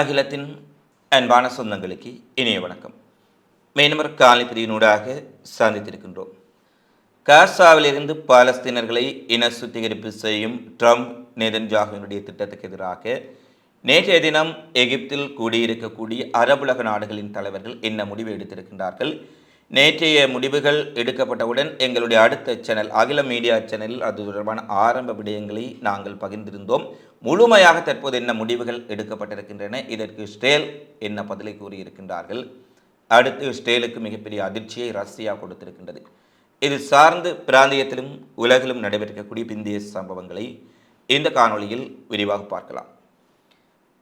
அகிலத்தின் அன்பான சொந்தங்களுக்கு இனிய வணக்கம். மேனமர் காலை பிரிவினூடாக சந்தித்திருக்கின்றோம். காசாவிலிருந்து பாலஸ்தீனர்களை இன சுத்திகரிப்பு செய்யும் ட்ரம்ப் நேதன்ஜாகுவினுடைய திட்டத்துக்கு எதிராக நேற்றைய தினம் எகிப்தில் கூடியிருக்கக்கூடிய அரபுலக நாடுகளின் தலைவர்கள் என்ன முடிவு எடுத்திருக்கின்றார்கள்? நேற்றைய முடிவுகள் எடுக்கப்பட்டவுடன் எங்களுடைய அடுத்த சேனல் அகில மீடியா சேனலில் அது தொடர்பான ஆரம்ப விடயங்களை நாங்கள் பகிர்ந்திருந்தோம். முழுமையாக தற்போது என்ன முடிவுகள் எடுக்கப்பட்டிருக்கின்றன இதற்கு ஸ்டேல் என்ன பதிலை கூறியிருக்கின்றார்கள் அடுத்து ஸ்டேலுக்கு மிகப்பெரிய அதிர்ச்சியை ரஷ்யா கொடுத்திருக்கின்றது. இது சார்ந்து பிராந்தியத்திலும் உலகிலும் நடைபெற்றக்கூடிய பிந்திய சம்பவங்களை இந்த காணொளியில் விரிவாக பார்க்கலாம்.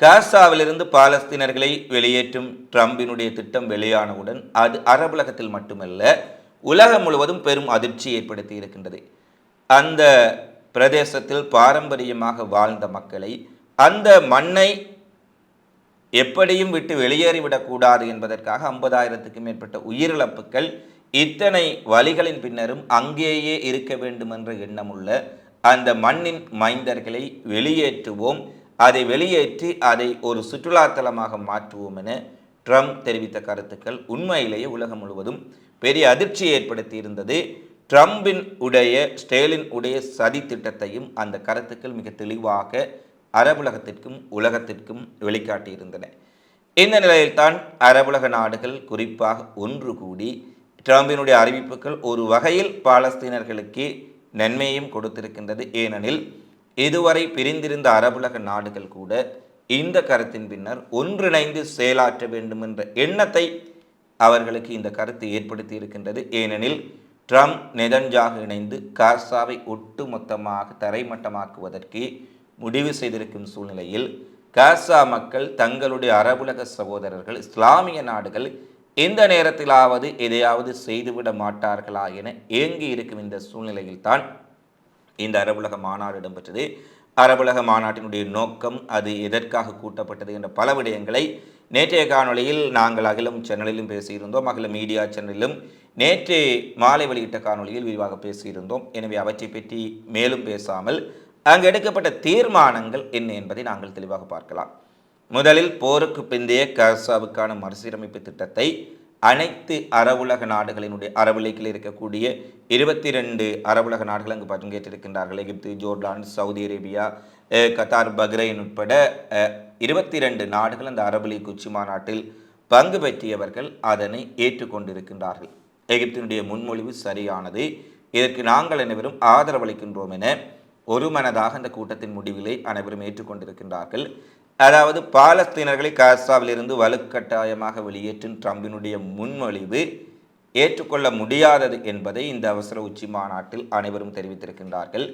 காசாவிலிருந்து பாலஸ்தீனர்களை வெளியேற்றும் ட்ரம்பினுடைய திட்டம் வெளியானவுடன் அது அரபுலகத்தில் மட்டுமல்ல உலகம் முழுவதும் பெரும் அதிர்ச்சி ஏற்படுத்தி இருக்கின்றது. அந்த பிரதேசத்தில் பாரம்பரியமாக வாழ்ந்த மக்களை அந்த மண்ணை எப்படியும் விட்டு வெளியேறிவிடக்கூடாது என்பதற்காக ஐம்பதாயிரத்துக்கும் மேற்பட்ட உயிரிழப்புகள் இத்தனை வழிகளின் பின்னரும் அங்கேயே இருக்க வேண்டும் என்ற எண்ணமுள்ள அந்த மண்ணின் மைந்தர்களை வெளியேற்றுவோம். அதை வெளியேற்றி அதை ஒரு சுற்றுலாத்தலமாக மாற்றுவோம் என ட்ரம்ப் தெரிவித்த கருத்துக்கள் உண்மையிலேயே உலகம் முழுவதும் பெரிய அதிர்ச்சியை ஏற்படுத்தி இருந்தது ட்ரம்பின் உடைய ஸ்டேலின் உடைய சதி திட்டத்தையும் அந்த கருத்துக்கள் மிக தெளிவாக அரபுலகத்திற்கும் உலகத்திற்கும் வெளிக்காட்டியிருந்தன. இந்த நிலையில்தான் அரபுலக நாடுகள் குறிப்பாக ஒன்று கூடி ட்ரம்பினுடைய அறிவிப்புகள் ஒரு வகையில் பாலஸ்தீனர்களுக்கு நன்மையும் கொடுத்திருக்கின்றது. ஏனெனில் இதுவரை பிரிந்திருந்த அரபுலக நாடுகள் கூட இந்த கருத்தின் பின்னர் ஒன்றிணைந்து செயலாற்ற வேண்டும் என்ற எண்ணத்தை அவர்களுக்கு இந்த கருத்து ஏற்படுத்தி இருக்கின்றது. ஏனெனில் ட்ரம்ப் நெதன்ஜாக இணைந்து காசாவை ஒட்டுமொத்தமாக தரைமட்டமாக்குவதற்கு முடிவு செய்திருக்கும் சூழ்நிலையில் காசா மக்கள் தங்களுடைய அரபுலக சகோதரர்கள் இஸ்லாமிய நாடுகள் இந்த நேரத்திலாவது எதையாவது செய்துவிட மாட்டார்களா என ஏங்கி இருக்கும் இந்த சூழ்நிலையில்தான் இந்த அரபுலக மாநாடு இடம்பெற்றது. அரபுலக மாநாட்டினுடைய நோக்கம் அது எதற்காக கூட்டப்பட்டது என்ற பல விடயங்களை நேற்றைய காணொளியில் நாங்கள் அகிலம் சேனலிலும் பேசியிருந்தோம். அகில மீடியா சேனலிலும் நேற்று மாலை வெளியிட்ட காணொளியில் விரிவாக பேசியிருந்தோம். எனவே அவற்றை பற்றி மேலும் பேசாமல் அங்கு எடுக்கப்பட்ட தீர்மானங்கள் என்ன என்பதை நாங்கள் தெளிவாக பார்க்கலாம். முதலில் போருக்கு பிந்தைய காசாவுக்கான மறுசீரமைப்பு திட்டத்தை அனைத்து அரபுலக நாடுகளினுடைய அரபுலைக்கில் இருக்கக்கூடிய இருபத்தி ரெண்டு அரபுலக நாடுகள் அங்கு பங்கேற்றிருக்கின்றார்கள் Egypt Jordan Saudi Arabia Qatar Bahrain உட்பட இருபத்தி ரெண்டு நாடுகள் அந்த அரபு லீக் உச்சி மாநாட்டில் பங்கு பெற்றியவர்கள் அதனை ஏற்றுக்கொண்டிருக்கின்றார்கள். எகிப்தினுடைய முன்மொழிவு சரியானது. இதற்கு நாங்கள் அனைவரும் ஆதரவளிக்கின்றோம் என ஒருமனதாக அந்த கூட்டத்தின் முடிவிலை அனைவரும் ஏற்றுக்கொண்டிருக்கின்றார்கள். அதாவது பாலஸ்தீனர்களை காசாவிலிருந்து வலுக்கட்டாயமாக வெளியேற்றும் ட்ரம்பினுடைய முன்மொழிவு ஏற்றுக்கொள்ள முடியாதது என்பதை இந்த அவசர உச்சி மாநாட்டில் அனைவரும் தெரிவித்திருக்கின்றார்கள்.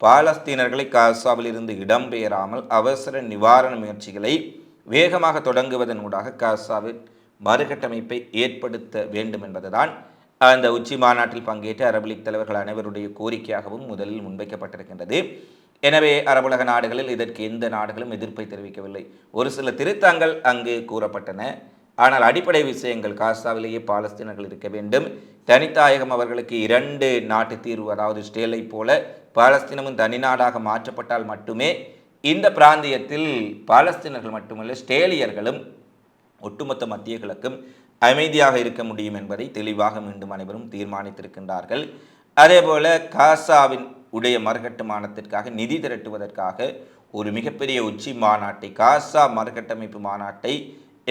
பாலஸ்தீனர்களை காசாவிலிருந்து இடம்பெயராமல் அவசர நிவாரண முயற்சிகளை வேகமாக தொடங்குவதன் ஊடாக காசாவில் மறுகட்டமைப்பை ஏற்படுத்த வேண்டும் என்பதுதான் அந்த உச்சி மாநாட்டில் பங்கேற்ற அரபு லீக் தலைவர்கள் அனைவருடைய கோரிக்கையாகவும் முதலில் முன்வைக்கப்பட்டிருக்கின்றது. எனவே அரபுலக நாடுகளில் இதற்கு எந்த நாடுகளும் எதிர்ப்பை தெரிவிக்கவில்லை. ஒரு சில திருத்தங்கள் அங்கு கூறப்பட்டன. ஆனால் அடிப்படை விஷயங்கள் காசாவிலேயே பாலஸ்தீனர்கள் இருக்க வேண்டும். தனித்தாயகம் அவர்களுக்கு இரண்டு நாட்டு தீர்வு அதாவது ஸ்டேலை போல பாலஸ்தீனமும் தனிநாடாக மாற்றப்பட்டால் மட்டுமே இந்த பிராந்தியத்தில் பாலஸ்தீனர்கள் மட்டுமல்ல ஸ்டேலியர்களும் ஒட்டுமொத்த மத்திய கிழக்கும் அமைதியாக இருக்க முடியும் என்பதை தெளிவாக மீண்டும் அனைவரும் தீர்மானித்திருக்கின்றார்கள். அதேபோல காசாவின் உடைய மறுகட்டுமானத்திற்காக நிதி திரட்டுவதற்காக ஒரு மிகப்பெரிய உச்சி மாநாட்டை காசா மறுகட்டமைப்பு மாநாட்டை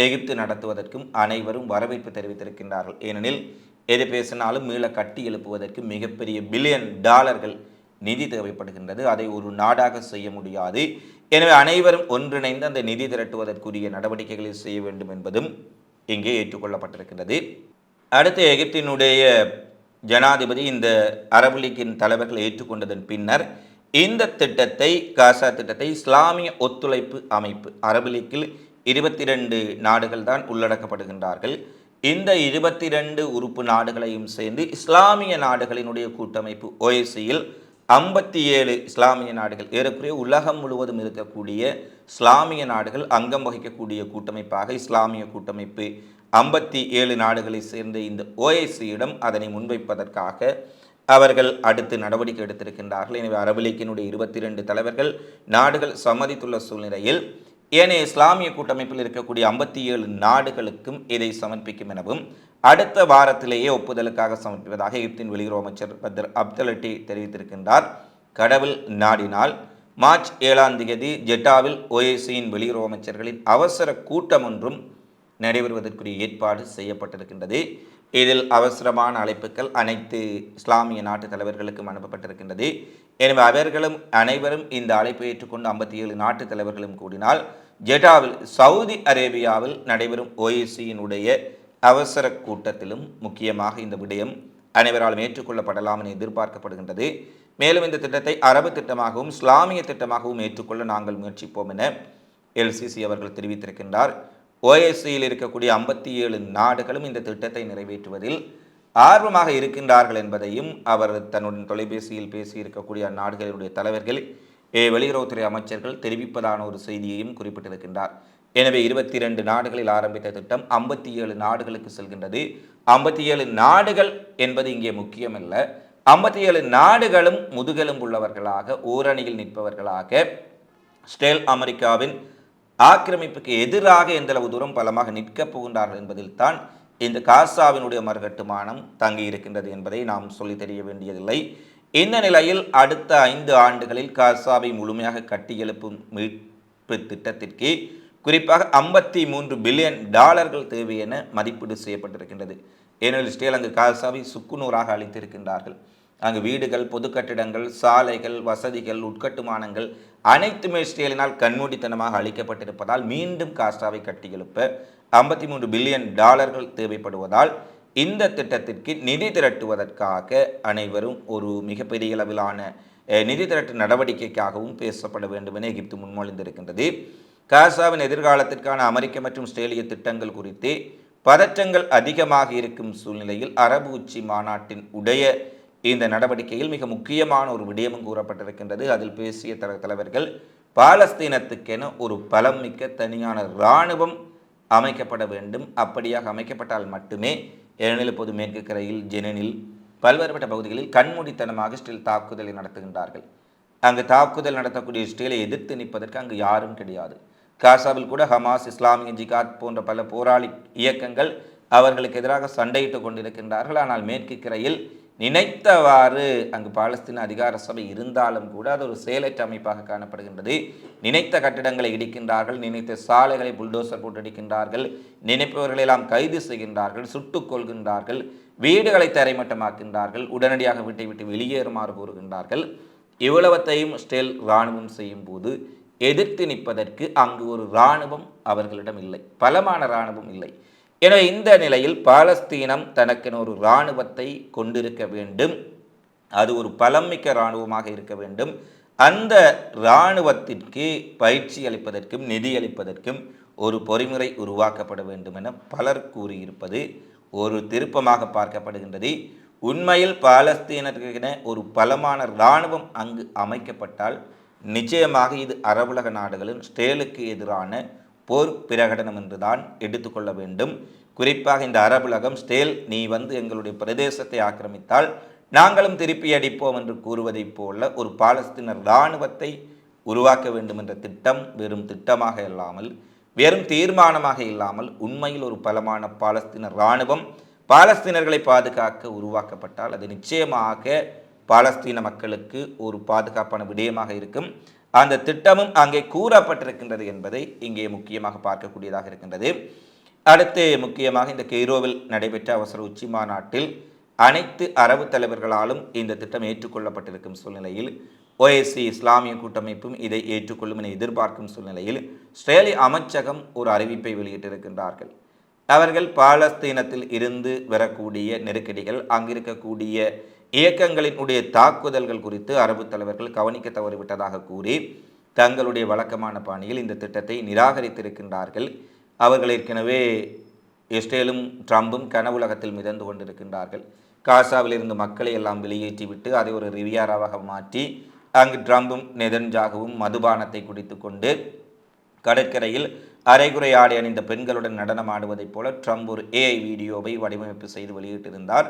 எகிப்து நடத்துவதற்கும் அனைவரும் வரவேற்பு தெரிவித்திருக்கின்றார்கள். ஏனெனில் எது பேசினாலும் மீள கட்டி எழுப்புவதற்கு மிகப்பெரிய பில்லியன் டாலர்கள் நிதி தேவைப்படுகின்றது. அதை ஒரு நாடாக செய்ய முடியாது. எனவே அனைவரும் ஒன்றிணைந்து அந்த நிதி திரட்டுவதற்குரிய நடவடிக்கைகளை செய்ய வேண்டும் என்பதும் இங்கே ஏற்றுக்கொள்ளப்பட்டிருக்கின்றது. அடுத்து எகிப்தினுடைய ஜனாதிபதி இந்த அரபு லீக்கின் தலைவர்கள் ஏற்றுக்கொண்டதன் பின்னர் இந்த திட்டத்தை காசா திட்டத்தை இஸ்லாமிய ஒத்துழைப்பு அமைப்பு அரபு லீக்கில் இருபத்தி ரெண்டு நாடுகள் தான் உள்ளடக்கப்படுகின்றார்கள். இந்த இருபத்தி ரெண்டு உறுப்பு நாடுகளையும் சேர்ந்து இஸ்லாமிய நாடுகளினுடைய கூட்டமைப்பு ஓஎஸ்சியில் ஐம்பத்தி ஏழு இஸ்லாமிய நாடுகள் ஏறக்குறைய உலகம் முழுவதும் இருக்கக்கூடிய இஸ்லாமிய நாடுகள் அங்கம் வகிக்கக்கூடிய கூட்டமைப்பாக இஸ்லாமிய கூட்டமைப்பு ஐம்பத்தி ஏழு நாடுகளை சேர்ந்த இந்த ஓஐசியிடம் அதனை முன்வைப்பதற்காக அவர்கள் அடுத்து நடவடிக்கை எடுத்திருக்கின்றார்கள். எனவே அரபுலீக்கினுடைய இருபத்தி ரெண்டு தலைவர்கள் நாடுகள் சம்மதித்துள்ள சூழ்நிலையில் ஏனைய இஸ்லாமிய கூட்டமைப்பில் இருக்கக்கூடிய ஐம்பத்தி ஏழு நாடுகளுக்கும் இதை சமர்ப்பிக்கும் எனவும் அடுத்த வாரத்திலேயே ஒப்புதலுக்காக சமர்ப்பிப்பதாக எகிப்தின் வெளியுறவு அமைச்சர் பத்ர் அப்தலட்டி தெரிவித்திருக்கின்றார். கடவுள் நாடினால் மார்ச் ஏழாம் தேதி ஜெட்டாவில் ஓஏசியின் வெளியுறவு அமைச்சர்களின் அவசர கூட்டம் ஒன்றும் நடைபெறுவதற்குரிய ஏற்பாடு செய்யப்பட்டிருக்கின்றது. இதில் அவசரமான அழைப்புகள் அனைத்து இஸ்லாமிய நாட்டு தலைவர்களுக்கும் அனுப்பப்பட்டிருக்கின்றது. எனவே அவர்களும் அனைவரும் இந்த அழைப்பை ஏற்றுக்கொண்டு ஐம்பத்தி ஏழு நாட்டு தலைவர்களும் கூடினால் ஜெட்டாவில் சவுதி அரேபியாவில் நடைபெறும் ஓஏசியினுடைய அவசர கூட்டத்திலும் முக்கியமாக இந்த விடயம் அனைவராலும் ஏற்றுக்கொள்ளப்படலாம் என எதிர்பார்க்கப்படுகின்றது. மேலும் இந்த திட்டத்தை அரபு திட்டமாகவும் இஸ்லாமிய திட்டமாகவும் ஏற்றுக்கொள்ள நாங்கள் முயற்சிப்போம் என எல்சிசி அவர்கள் தெரிவித்திருக்கின்றார். ஓஎஸ்சியில் இருக்கக்கூடிய ஐம்பத்தி ஏழு நாடுகளும் இந்த திட்டத்தை நிறைவேற்றுவதில் ஆர்வமாக இருக்கின்றார்கள் என்பதையும் அவர் தன்னுடைய தொலைபேசியில் பேசி இருக்கக்கூடிய அந்நாடுகளுடைய தலைவர்கள் ஏ, வெளியுறவுத்துறை அமைச்சர்கள் தெரிவிப்பதான ஒரு செய்தியையும் குறிப்பிட்டிருக்கின்றார். எனவே இருபத்தி இரண்டு நாடுகளில் ஆரம்பித்த திட்டம் ஐம்பத்தி ஏழு நாடுகளுக்கு செல்கின்றது. ஐம்பத்தி ஏழு நாடுகள் என்பது இங்கே முக்கியமல்ல. ஐம்பத்தி ஏழு நாடுகளும் முதுகெலும்பு உள்ளவர்களாக ஓரணியில் நிற்பவர்களாக ஸ்டேல் அமெரிக்காவின் ஆக்கிரமிப்புக்கு எதிராக எந்தளவு தூரம் பலமாக நிற்கப் போகின்றார்கள் என்பதில் தான் இந்த காசாவினுடைய மறுகட்டுமானம் தங்கி இருக்கின்றது என்பதை நாம் சொல்லி தெரிய வேண்டியதில்லை. இந்த நிலையில் அடுத்த ஐந்து ஆண்டுகளில் காசாவை முழுமையாக கட்டியெழுப்பும் மீட்பு திட்டத்திற்கு குறிப்பாக ஐம்பத்தி மூன்று பில்லியன் டாலர்கள் தேவை என மதிப்பீடு செய்யப்பட்டிருக்கின்றது. ஏனெனில் ஸ்ரீலங்கு காசாவை சுக்குநூறாக அளித்திருக்கின்றார்கள் அங்கு வீடுகள் பொது கட்டிடங்கள் சாலைகள் வசதிகள் உட்கட்டுமானங்கள் அனைத்துமே ஸ்டேலினால் கண்மூடித்தனமாக அளிக்கப்பட்டிருப்பதால் மீண்டும் காசாவை கட்டியெழுப்ப ஐம்பத்தி மூன்று பில்லியன் டாலர்கள் தேவைப்படுவதால் இந்த திட்டத்திற்கு நிதி திரட்டுவதற்காக அனைவரும் ஒரு மிகப்பெரிய அளவிலான நிதி திரட்டு நடவடிக்கைக்காகவும் பேசப்பட வேண்டும் என எகிப்து முன்மொழிந்திருக்கின்றது. காசாவின் எதிர்காலத்திற்கான அமெரிக்க மற்றும் ஆஸ்திரேலிய திட்டங்கள் குறித்து பதற்றங்கள் அதிகமாக இருக்கும் சூழ்நிலையில் அரபு உச்சி மாநாட்டின் உடைய இந்த நடவடிக்கையில் மிக முக்கியமான ஒரு விடயமும் கூறப்பட்டிருக்கின்றது. அதில் பேசிய தல தலைவர்கள் பாலஸ்தீனத்துக்கென ஒரு பலம் மிக்க தனியான இராணுவம் அமைக்கப்பட வேண்டும். அப்படியாக அமைக்கப்பட்டால் மட்டுமே ஏனெனில் இப்போது மேற்கு கரையில் ஜெனனில் பல்வேறுபட்ட பகுதிகளில் கண்மூடித்தனமாக இஸ்ரேல் தாக்குதலை நடத்துகின்றார்கள். அங்கு தாக்குதல் நடத்தக்கூடிய இஸ்ரேலை எதிர்த்து நிற்பதற்கு அங்கு யாரும் கிடையாது. காசாவில் கூட ஹமாஸ் இஸ்லாமிய ஜிகாத் போன்ற பல போராளி இயக்கங்கள் அவர்களுக்கு எதிராக சண்டையிட்டுக் கொண்டிருக்கின்றார்கள். ஆனால் மேற்கு கரையில் நினைத்தவாறு அங்கு பாலஸ்தீன அதிகார சபை இருந்தாலும் கூட அது ஒரு செயலற்ற அமைப்பாக காணப்படுகின்றது. நினைத்த கட்டிடங்களை இடிக்கின்றார்கள் நினைத்த சாலைகளை புல்டோசர் போட்டு இடிக்கின்றார்கள் நினைப்பவர்களை எல்லாம் கைது செய்கின்றார்கள் சுட்டுக் கொள்கின்றார்கள் வீடுகளை தரைமட்டமாக்கின்றார்கள் உடனடியாக வீட்டை விட்டு வெளியேறுமாறு கூறுகின்றார்கள். இவ்வளவத்தையும் ஸ்டெல் இராணுவம் செய்யும் போது எதிர்த்து நிற்பதற்கு அங்கு ஒரு இராணுவம் அவர்களிடம் இல்லை. பலமான இராணுவம் இல்லை. எனவே இந்த நிலையில் பாலஸ்தீனம் தனக்கென ஒரு இராணுவத்தை கொண்டிருக்க வேண்டும். அது ஒரு பலம்மிக்க இராணுவமாக இருக்க வேண்டும். அந்த இராணுவத்திற்கு பயிற்சி அளிப்பதற்கும் நிதி அளிப்பதற்கும் ஒரு பொறிமுறை உருவாக்கப்பட வேண்டும் என பலர் கூறியிருப்பது ஒரு திருப்பமாக பார்க்கப்படுகின்றது. உண்மையில் பாலஸ்தீனருக்கென ஒரு பலமான இராணுவம் அங்கு அமைக்கப்பட்டால் நிச்சயமாக இது அரபுலக நாடுகளின் ஸ்டேலுக்கு எதிரான போர் பிரகடனம் என்றுதான் எடுத்துக்கொள்ள வேண்டும். குறிப்பாக இந்த அரபுலகம் ஸ்டேல் நீ வந்து எங்களுடைய பிரதேசத்தை ஆக்கிரமித்தால் நாங்களும் திருப்பி அடிப்போம் என்று கூறுவதைப் போல ஒரு பாலஸ்தீனர் இராணுவத்தை உருவாக்க வேண்டும் என்ற திட்டம் வெறும் திட்டமாக இல்லாமல் வெறும் தீர்மானமாக இல்லாமல் உண்மையில் ஒரு பலமான பாலஸ்தீன இராணுவம் பாலஸ்தீனர்களை பாதுகாக்க உருவாக்கப்பட்டால் அது நிச்சயமாக பாலஸ்தீன மக்களுக்கு ஒரு பாதுகாப்பான விடயமாக இருக்கும். அந்த திட்டமும் அங்கே கூறப்பட்டிருக்கின்றது என்பதை இங்கே முக்கியமாக பார்க்கக்கூடியதாக இருக்கின்றது. அடுத்து முக்கியமாக இந்த கெய்ரோவில் நடைபெற்ற அவசர உச்சி மாநாட்டில் அனைத்து அரபு தலைவர்களாலும் இந்த திட்டம் ஏற்றுக்கொள்ளப்பட்டிருக்கும் சூழ்நிலையில் ஓஎஸ்சி இஸ்லாமிய கூட்டமைப்பும் இதை ஏற்றுக்கொள்ளும் என எதிர்பார்க்கும் சூழ்நிலையில் ஸ்ரேலி அமைச்சகம் ஒரு அறிவிப்பை வெளியிட்டிருக்கின்றார்கள். அவர்கள் பாலஸ்தீனத்தில் இருந்து வரக்கூடிய நெருக்கடிகள் அங்கிருக்கக்கூடிய இயக்கங்களினுடைய தாக்குதல்கள் குறித்து அரபு தலைவர்கள் கவனிக்க தவறிவிட்டதாக கூறி தங்களுடைய வழக்கமான பாணியில் இந்த திட்டத்தை நிராகரித்திருக்கின்றார்கள். அவர்கள் ஏற்கனவே இஸ்ரேலும் ட்ரம்பும் கனவுலகத்தில் மிதந்து கொண்டிருக்கின்றார்கள். காசாவில் இருந்து மக்களை எல்லாம் வெளியேற்றிவிட்டு அதை ஒரு ரிவியாராவாக மாற்றி அங்கு ட்ரம்பும் நெதன்ஜாகவும் மதுபானத்தை குடித்து கொண்டு கடற்கரையில் அரைகுறை ஆடை அணிந்த பெண்களுடன் நடனம் ஆடுவதைப் போல ட்ரம்ப் ஒரு ஏஐ வீடியோவை வடிவமைப்பு செய்து வெளியிட்டிருந்தார்.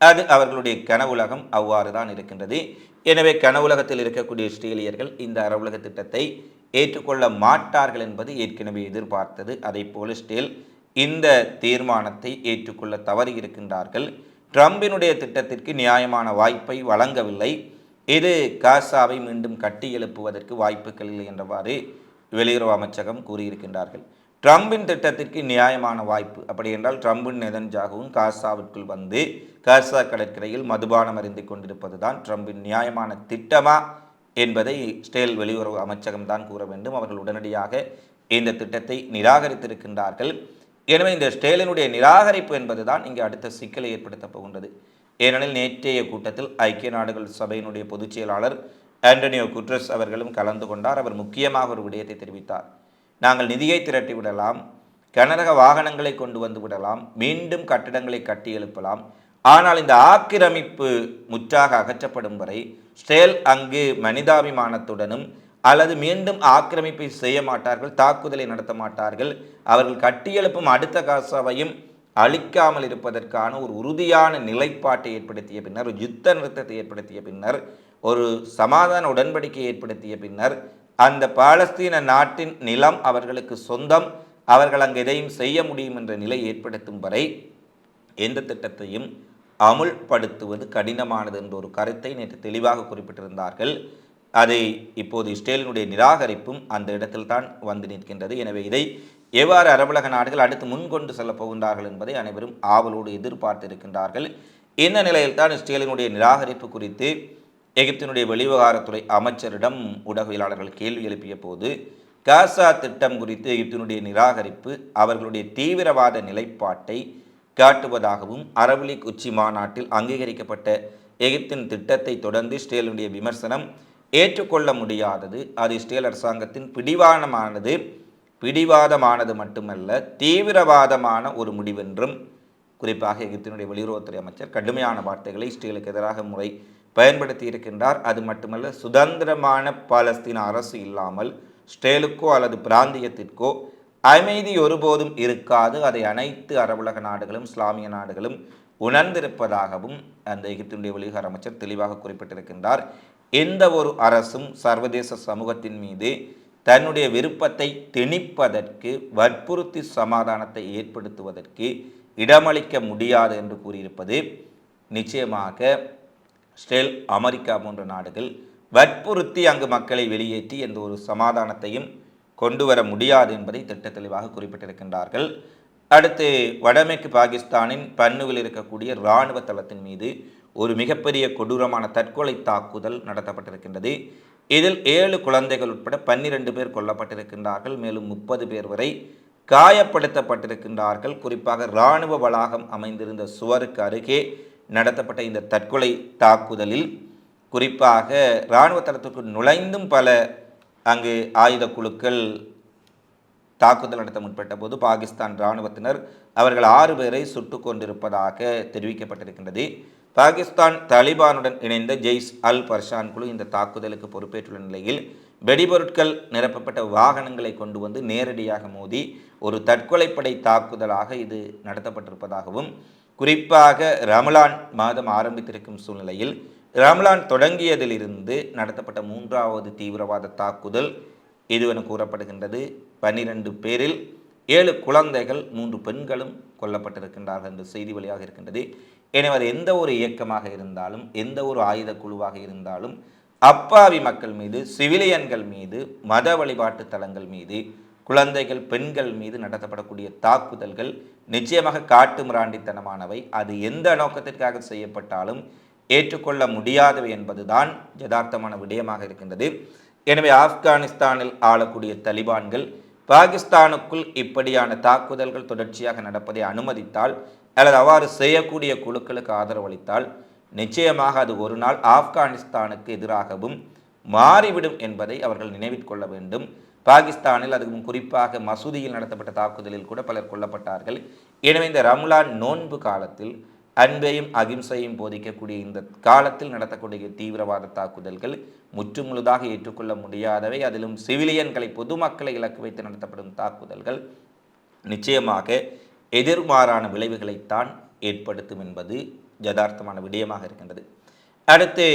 அது அவர்களுடைய கனவுலகம் அவ்வாறு தான் இருக்கின்றது. எனவே கனவுலகத்தில் இருக்கக்கூடிய இஸ்ரேலியர்கள் இந்த அரவுலக திட்டத்தை ஏற்றுக்கொள்ள மாட்டார்கள் என்பது ஏற்கனவே எதிர்பார்த்தது. அதை போல ஸ்டேல் இந்த தீர்மானத்தை ஏற்றுக்கொள்ள தவறி இருக்கின்றார்கள். ட்ரம்பினுடைய திட்டத்திற்கு நியாயமான வாய்ப்பை வழங்கவில்லை. இது காசாவை மீண்டும் கட்டி எழுப்புவதற்கு வாய்ப்புகள் இல்லை என்றவாறு வெளியுறவு அமைச்சகம் கூறியிருக்கின்றார்கள். ட்ரம்பின் திட்டத்திற்கு நியாயமான வாய்ப்பு. அப்படி என்றால் ட்ரம்பின் நெதன்ஜாகவும் காசாவிற்குள் வந்து காசா கடற்கரையில் மதுபானம் அறிந்து கொண்டிருப்பது தான் ட்ரம்பின் நியாயமான திட்டமா என்பதை ஸ்டேல் வெளியுறவு அமைச்சகம் தான் கூற வேண்டும். அவர்கள் உடனடியாக இந்த திட்டத்தை நிராகரித்திருக்கின்றார்கள். எனவே இந்த ஸ்டேலினுடைய நிராகரிப்பு என்பதுதான் இங்கே அடுத்த சிக்கலை ஏற்படுத்தப் போகின்றது. ஏனெனில் நேற்றைய கூட்டத்தில் ஐக்கிய நாடுகள் சபையினுடைய பொதுச் செயலாளர் ஆண்டனியோ குட்ரஸ் அவர்களும் கலந்து கொண்டார். அவர் முக்கியமாக ஒரு விடயத்தை தெரிவித்தார். நாங்கள் நிதியை திரட்டி விடலாம் கனரக வாகனங்களை கொண்டு வந்து விடலாம் மீண்டும் கட்டிடங்களை கட்டி எழுப்பலாம். ஆனால் இந்த ஆக்கிரமிப்பு முற்றாக அகற்றப்படும் வரை ஸ்டேல் அங்கு மனிதாபிமானத்துடனும் அல்லது மீண்டும் ஆக்கிரமிப்பை செய்ய மாட்டார்கள் தாக்குதலை நடத்த மாட்டார்கள். அவர்கள் கட்டியெழுப்பும் அடுத்த காசாவையும் அழிக்காமல் இருப்பதற்கான ஒரு உறுதியான நிலைப்பாட்டை ஏற்படுத்திய பின்னர் ஒரு யுத்த நிறுத்தத்தை ஏற்படுத்திய பின்னர் ஒரு சமாதான உடன்படிக்கை ஏற்படுத்திய பின்னர் அந்த பாலஸ்தீன நாட்டின் நிலம் அவர்களுக்கு சொந்தம். அவர்கள் அங்கு எதையும் செய்ய முடியும் என்ற நிலை ஏற்படுத்தும் வரை எந்த திட்டத்தையும் அமுல்படுத்துவது கடினமானது என்ற ஒரு கருத்தை நேற்று தெளிவாக குறிப்பிட்டிருந்தார்கள். அதை இப்போது இஸ்ரேலினுடைய நிராகரிப்பும் அந்த இடத்தில் தான் வந்து நிற்கின்றது. எனவே இதை எவ்வாறு அரபுலக நாடுகள் அடுத்து முன்கொண்டு செல்லப் போகின்றார்கள் என்பதை அனைவரும் ஆவலோடு எதிர்பார்த்திருக்கின்றார்கள். இந்த நிலையில்தான் இஸ்ரேலினுடைய நிராகரிப்பு குறித்து எகிப்தினுடைய வெளிவிவகாரத்துறை அமைச்சரிடம் ஊடகவியலாளர்கள் கேள்வி எழுப்பிய போது காசா திட்டம் குறித்து எகிப்தினுடைய நிராகரிப்பு அவர்களுடைய தீவிரவாத நிலைப்பாட்டை காட்டுவதாகவும் அரபு லீக் உச்சி மாநாட்டில் அங்கீகரிக்கப்பட்ட எகிப்தின் திட்டத்தை தொடர்ந்து இஸ்ரேலுடைய விமர்சனம் ஏற்றுக்கொள்ள முடியாதது. அது இஸ்ரேல் அரசாங்கத்தின் பிடிவானமானது பிடிவாதமானது மட்டுமல்ல தீவிரவாதமான ஒரு முடிவென்றும் குறிப்பாக எகிப்தினுடைய வெளியுறவுத்துறை அமைச்சர் கடுமையான வார்த்தைகளை இஸ்ரேலுக்கு எதிராக முறை பயன்படுத்தி இருக்கின்றார். அது மட்டுமல்ல சுதந்திரமான பாலஸ்தீன அரசு இல்லாமல் ஸ்டேலுக்கோ அல்லது பிராந்தியத்திற்கோ அமைதி ஒருபோதும் இருக்காது. அதை அனைத்து அரபுலக நாடுகளும் இஸ்லாமிய நாடுகளும் உணர்ந்திருப்பதாகவும் அந்த எகிப்தினுடைய வெளிகார அமைச்சர் தெளிவாக குறிப்பிட்டிருக்கின்றார். எந்த ஒரு அரசும் சர்வதேச சமூகத்தின் மீது தன்னுடைய விருப்பத்தை திணிப்பதற்கு வற்புறுத்தி சமாதானத்தை ஏற்படுத்துவதற்கு இடமளிக்க முடியாது என்று கூறியிருப்பது நிச்சயமாக ஸ்டேல் அமெரிக்கா போன்ற நாடுகள் வற்புறுத்தி அங்கு மக்களை வெளியேற்றி எந்த ஒரு சமாதானத்தையும் கொண்டு வர முடியாது என்பதை திட்ட தெளிவாக குறிப்பிட்டிருக்கின்றார்கள். அடுத்து வடமேற்கு பாகிஸ்தானின் பன்னுவில் இருக்கக்கூடிய இராணுவ தளத்தின் மீது ஒரு மிகப்பெரிய கொடூரமான தற்கொலை தாக்குதல் நடத்தப்பட்டிருக்கின்றது. இதில் ஏழு குழந்தைகள் உட்பட பன்னிரண்டு பேர் கொல்லப்பட்டிருக்கின்றார்கள். மேலும் முப்பது பேர் வரை காயப்படுத்தப்பட்டிருக்கின்றார்கள். குறிப்பாக இராணுவ வளாகம் அமைந்திருந்த சுவருக்கு அருகே நடத்தப்பட்ட இந்த தற்கொலை தாக்குதலில் குறிப்பாக இராணுவ தளத்துக்கு நுழைந்தும் பல அங்கு ஆயுத குழுக்கள் தாக்குதல் நடத்த முற்பட்ட போது பாகிஸ்தான் இராணுவத்தினர் அவர்கள் ஆறு பேரை சுட்டு கொண்டிருப்பதாக தெரிவிக்கப்பட்டிருக்கின்றது. பாகிஸ்தான் தாலிபானுடன் இணைந்த ஜெய்ஸ் அல் பர்ஷான் குழு இந்த தாக்குதலுக்கு பொறுப்பேற்றுள்ள நிலையில் வெடிபொருட்கள் நிரப்பப்பட்ட வாகனங்களை கொண்டு வந்து நேரடியாக மோதி ஒரு தற்கொலைப்படை தாக்குதலாக இது நடத்தப்பட்டிருப்பதாகவும் குறிப்பாக ரமலான் மாதம் ஆரம்பித்திருக்கும் சூழ்நிலையில் ரமலான் தொடங்கியதிலிருந்து நடத்தப்பட்ட மூன்றாவது தீவிரவாத தாக்குதல் இதுவென கூறப்படுகின்றது. பன்னிரண்டு பேரில் ஏழு குழந்தைகள் மூன்று பெண்களும் கொல்லப்பட்டிருக்கின்றார்கள் என்ற செய்தி வழியாக இருக்கின்றது. எனவே அது எந்த ஒரு இயக்கமாக இருந்தாலும் எந்த ஒரு ஆயுத குழுவாக இருந்தாலும் அப்பாவி மக்கள் மீது சிவிலியன்கள் மீது மத வழிபாட்டு தலங்கள் மீது குழந்தைகள் பெண்கள் மீது நடத்தப்படக்கூடிய தாக்குதல்கள் நிச்சயமாக காட்டு மிராண்டித்தனமானவை. அது எந்த நோக்கத்திற்காக செய்யப்பட்டாலும் ஏற்றுக்கொள்ள முடியாதவை என்பதுதான் யதார்த்தமான விடயமாக இருக்கின்றது. எனவே ஆப்கானிஸ்தானில் ஆளக்கூடிய தலிபான்கள் பாகிஸ்தானுக்குள் இப்படியான தாக்குதல்கள் தொடர்ச்சியாக நடப்பதை அனுமதித்தால் அல்லது அவ்வாறு செய்யக்கூடிய குழுக்களுக்கு ஆதரவளித்தால் நிச்சயமாக அது ஒரு நாள் ஆப்கானிஸ்தானுக்கு எதிராகவும் மாறிவிடும் என்பதை அவர்கள் நினைவிற்கொள்ள வேண்டும். பாகிஸ்தானில் அதுவும் குறிப்பாக மசூதியில் நடத்தப்பட்ட தாக்குதலில் கூட பலர் கொல்லப்பட்டார்கள். எனவே இந்த ரம்லான் நோன்பு காலத்தில் அன்பையும் அகிம்சையும் போதிக்கக்கூடிய இந்த காலத்தில் நடத்தக்கூடிய தீவிரவாத தாக்குதல்கள் முற்றுமுழுதாக ஏற்றுக்கொள்ள முடியாதவை. அதிலும் சிவிலியன்களை பொதுமக்களை இலக்கு வைத்து நடத்தப்படும் தாக்குதல்கள் நிச்சயமாக எதிர்மாறான விளைவுகளைத்தான் ஏற்படுத்தும் என்பது யதார்த்தமான விடயமாக இருக்கின்றது. அடுத்து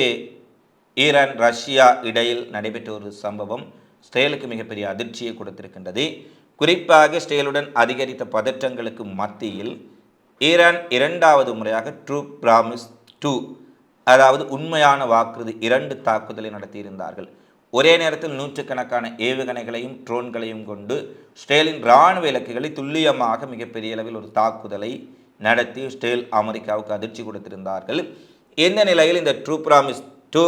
ஈரான் ரஷ்யா இடையில் நடைபெற்ற ஒரு சம்பவம். ஸ்டேலுக்கு மிகப்பெரிய அதிர்ச்சியை கொடுத்திருக்கின்றது. குறிப்பாக ஸ்டேலுடன் அதிகரித்த பதற்றங்களுக்கு மத்தியில் ஈரான் இரண்டாவது முறையாக ட்ரூ பிராமிஸ் டூ அதாவது உண்மையான வாக்குறுதி இரண்டு தாக்குதலை நடத்தியிருந்தார்கள். ஒரே நேரத்தில் நூற்றுக்கணக்கான ஏவுகணைகளையும் ட்ரோன்களையும் கொண்டு ஸ்டேலின் இராணுவ இலக்குகளை துல்லியமாக மிகப்பெரிய அளவில் ஒரு தாக்குதலை நடத்தி ஸ்டேல் அமெரிக்காவுக்கு அதிர்ச்சி கொடுத்திருந்தார்கள். இந்த நிலையில் இந்த ட்ரூ பிராமிஸ் டூ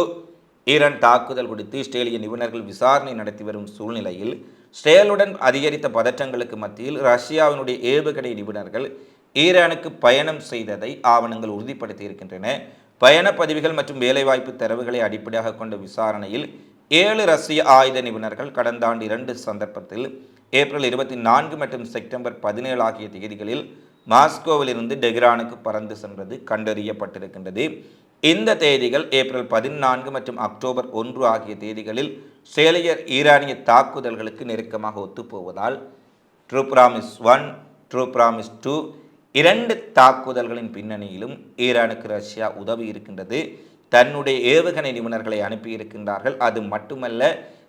ஈரான் தாக்குதல் குறித்து இஸ்ரேலிய நிபுணர்கள் விசாரணை நடத்தி வரும் சூழ்நிலையில் ஸ்டேலுடன் அதிகரித்த பதற்றங்களுக்கு மத்தியில் ரஷ்யாவினுடைய ஏவுகணை நிபுணர்கள் ஈரானுக்கு பயணம் செய்ததை ஆவணங்கள் உறுதிப்படுத்தி இருக்கின்றன பயண பதிவுகள் மற்றும் வேலைவாய்ப்பு தரவுகளை அடிப்படையாக கொண்ட விசாரணையில் ஏழு ரஷ்ய ஆயுத நிபுணர்கள் கடந்த ஆண்டு இரண்டு சந்தர்ப்பத்தில் ஏப்ரல் இருபத்தி நான்கு மற்றும் செப்டம்பர் பதினேழு ஆகிய தேதிகளில் மாஸ்கோவிலிருந்து டெஹ்ரானுக்கு பறந்து சென்றது கண்டறியப்பட்டிருக்கின்றது. இந்த தேதிகள் ஏப்ரல் பதினான்கு மற்றும் அக்டோபர் ஒன்று ஆகிய தேதிகளில் சேலையர் ஈரானிய தாக்குதல்களுக்கு நெருக்கமாக ஒத்துப்போவதால் ட்ரூப்ராமிஸ் ஒன் ட்ரூப்ராமிஸ் டூ இரண்டு தாக்குதல்களின் பின்னணியிலும் ஈரானுக்கு ரஷ்யா உதவி இருக்கின்றது. தன்னுடைய ஏவுகணை நிபுணர்களை அனுப்பியிருக்கின்றார்கள். அது மட்டுமல்ல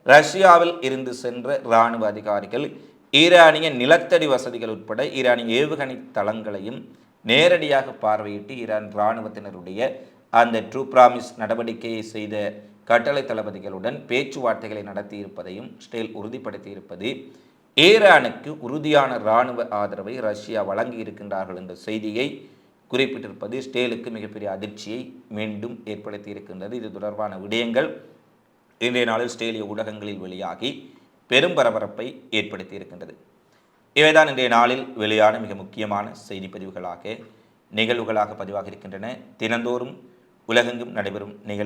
ரஷ்யாவில் இருந்து சென்ற இராணுவ அதிகாரிகள் ஈரானிய நிலத்தடி வசதிகள் உட்பட ஈரானிய ஏவுகணை தளங்களையும் நேரடியாக பார்வையிட்டு ஈரான் இராணுவத்தினருடைய அந்த ட்ரூ பிராமிஸ் நடவடிக்கையை செய்த கட்டளை தளபதிகளுடன் பேச்சுவார்த்தைகளை நடத்தியிருப்பதையும் ஸ்டேல் உறுதிப்படுத்தியிருப்பது ஈரானுக்கு உறுதியான இராணுவ ஆதரவை ரஷ்யா வழங்கி இருக்கின்றார்கள் என்ற செய்தியை குறிப்பிட்டிருப்பது ஸ்டேலுக்கு மிகப்பெரிய அதிர்ச்சியை மீண்டும் ஏற்படுத்தி இருக்கின்றது இது தொடர்பான விடயங்கள் இன்றைய நாளில் ஸ்டேலிய ஊடகங்களில் வெளியாகி பெரும் பரபரப்பை ஏற்படுத்தி இருக்கின்றது இவைதான் இன்றைய நாளில் வெளியான மிக முக்கியமான செய்தி பதிவுகளாக நிகழ்வுகளாக பதிவாக இருக்கின்றன தினந்தோறும் உலகெங்கும் நடைபெறும் நிகழ்வு.